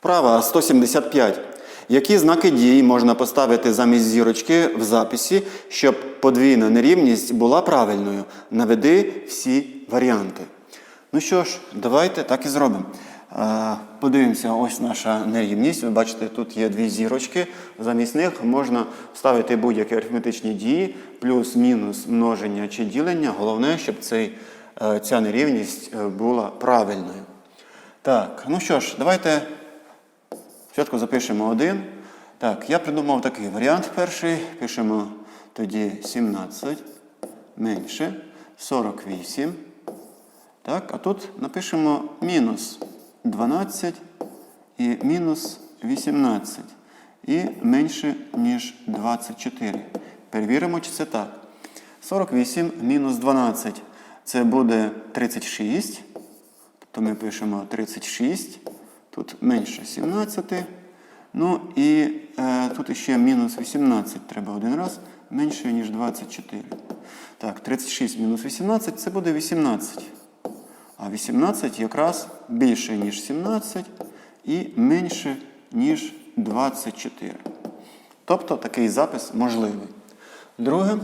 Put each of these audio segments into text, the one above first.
Вправа 175. Які знаки дій можна поставити замість зірочки в записі, щоб подвійна нерівність була правильною? Наведи всі варіанти. Ну що ж, давайте так і зробимо. Е, Подивимося, ось наша нерівність. Ви бачите, тут є дві зірочки. Замість них можна ставити будь-які арифметичні дії, плюс, мінус, множення чи ділення. Головне, щоб цей, е, ця нерівність е, була правильною. Так, ну що ж, давайте спочатку запишемо один. Так, я придумав такий варіант перший. Пишемо тоді 17 менше 48. Так, а тут напишемо мінус 12 і мінус 18. І менше, ніж 24. Перевіримо, чи це так. 48 мінус 12 це буде 36. Тобто ми пишемо 36. Тут менше 17. Ну і е, тут ще мінус 18 треба один раз. Менше, ніж 24. Так, 36 мінус 18 це буде 18. А 18 якраз більше, ніж 17 і менше, ніж 24. Тобто такий запис можливий. Друге.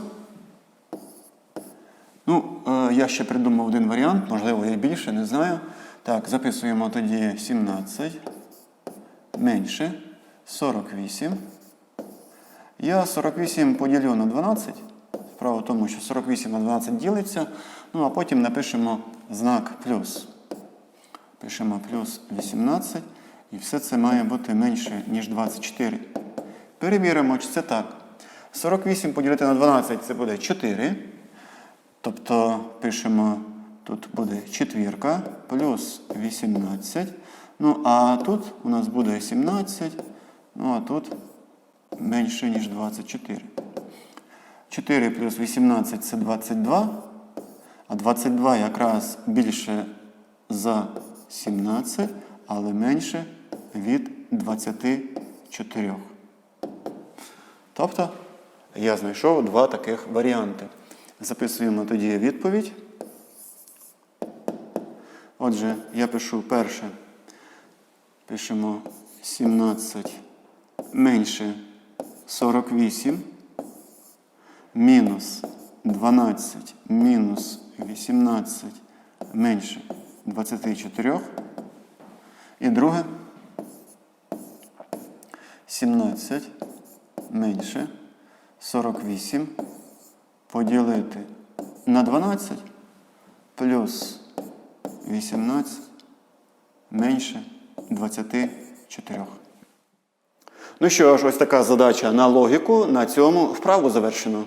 Ну, е, я ще придумав один варіант, можливо, є більше, не знаю. Так, записуємо тоді 17 менше 48. Я 48 поділю на 12. Справа в тому, що 48 на 12 ділиться. Ну, а потім напишемо знак плюс. Пишемо плюс 18. І все це має бути менше, ніж 24. Перевіримо, чи це так. 48 поділити на 12 це буде 4. Тобто пишемо, тут буде четвірка плюс 18. Ну, а тут у нас буде 17. Ну, а тут менше, ніж 24. 4 плюс 18 це 22. А 22 якраз більше за 17, але менше від 24. Тобто я знайшов два таких варіанти. Записуємо тоді відповідь. Отже, я пишу перше. Пишемо 17 менше 48 мінус 12 мінус 18 менше 24. І друге 17 менше 48 поділити на 12 плюс 18 менше 24. Ну що ж, ось така задача на логіку. На цьому вправу завершено.